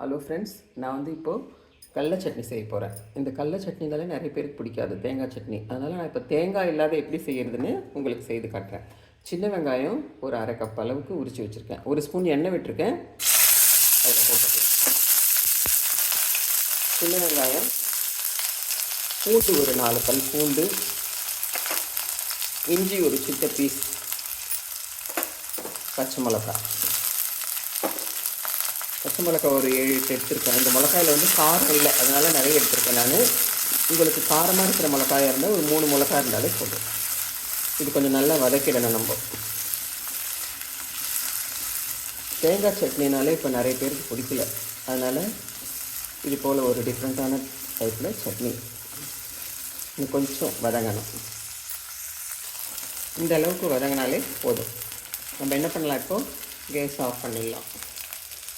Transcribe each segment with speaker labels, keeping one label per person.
Speaker 1: Hello friends நான் வந்து இப்போது கடல சட்னி செய்ய போகிறேன் இந்த கடல சட்னினாலே நிறைய பேருக்கு பிடிக்காது. தேங்காய் சட்னி. அதனால் நான் இப்போ தேங்காய் இல்லாத எப்படி செய்கிறதுன்னு உங்களுக்கு செய்து காட்டுறேன். சின்ன வெங்காயம் ஒரு அரை கப் அளவுக்கு உரித்து வச்சுருக்கேன். ஒரு ஸ்பூன் எண்ணெய் விட்டுருக்கேன். அதில் போட்டுக்கலாம். சின்ன வெங்காயம் பூண்டு ஒரு நாலு பல் பூண்டு. இஞ்சி ஒரு சித்த பீஸ் பச்சை மிளகாய். பச்சை மிளகாய் ஒரு ஏழு எட்டு எடுத்திருக்கேன். இந்த மிளகாயில் வந்து காரம் இல்லை. அதனால் நிறைய எடுத்திருக்கேன் நான். உங்களுக்கு காரமாக இருக்கிற மிளகாயாக இருந்தால் ஒரு மூணு மிளகாய் இருந்தாலே போதும். இது கொஞ்சம் நல்லா வதக்கிடணும் நம்ம. தேங்காய் சட்னினாலே இப்போ நிறைய பேருக்கு பிடிக்கல. அதனால் இது போல் ஒரு டிஃப்ரெண்ட்டான டைப்பில் சட்னி. இன்னும் கொஞ்சம் வதங்கணும். இந்த அளவுக்கு வதங்கினாலே போதும். நம்ம என்ன பண்ணலாம் இப்போது கேஸ் ஆஃப் பண்ணிடலாம்.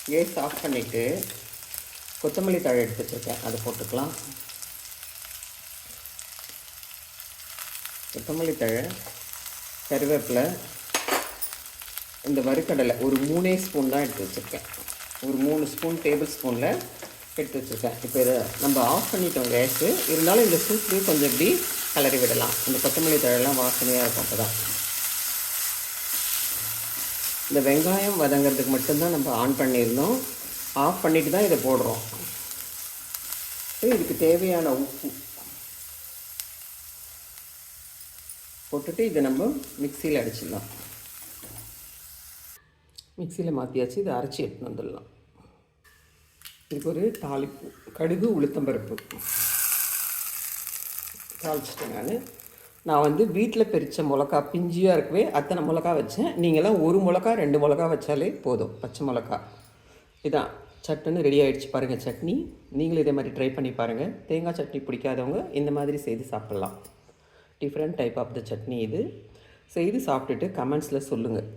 Speaker 1: கேஸ் ஆஃப் பண்ணிவிட்டு கொத்தமல்லி தழை எடுத்து வச்சுருக்கேன் அதை போட்டுக்கலாம். கொத்தமல்லி தழை கருவேப்பிலை இந்த வறுக்கடலை ஒரு மூணே ஸ்பூன் தான் எடுத்து வச்சுருக்கேன். ஒரு மூணு ஸ்பூன் டேபிள் ஸ்பூனில் எடுத்து வச்சுருக்கேன். இப்போ இதை நம்ம ஆஃப் பண்ணிட்டோம் கேஸு இருந்தாலும் இந்த சூப்பு கொஞ்சம் இப்படி கலரி விடலாம். இந்த கொத்தமல்லி தழைலாம் வாசனையாக இருக்கும் அப்போ தான் இந்த வெங்காயம் வதங்கிறதுக்கு மட்டும்தான் நம்ம ஆன் பண்ணியிருந்தோம். ஆஃப் பண்ணிட்டு தான் இதை போடுறோம். இதுக்கு தேவையான உப்பு போட்டுட்டு இதை நம்ம மிக்சியில் அடிச்சிடலாம். மிக்சியில் மாற்றியாச்சு இதை அரைச்சி எடுத்துன்னு வந்துடலாம். இதுக்கு ஒரு தாளிப்பு கடுகு உளுத்தம்பருப்பு தாளிச்சிட்டேன் நான். நான் வந்து வீட்டில் பறித்த மிளகா பிஞ்சியாக இருக்கவே அத்தனை மிளகா வச்சேன். நீங்களாம் ஒரு மிளகா ரெண்டு மிளகா வச்சாலே போதும் பச்சை மிளகா. இதான் சட்டுன்னு ரெடி ஆகிடுச்சு பாருங்கள் சட்னி. நீங்களும் இதே மாதிரி ட்ரை பண்ணி பாருங்கள் தேங்காய் சட்னி பிடிக்காதவங்க இந்த மாதிரி செய்து சாப்பிட்லாம். Different type of the chutney இது. செய்து சாப்பிட்டுட்டு கமெண்ட்ஸில் சொல்லுங்கள்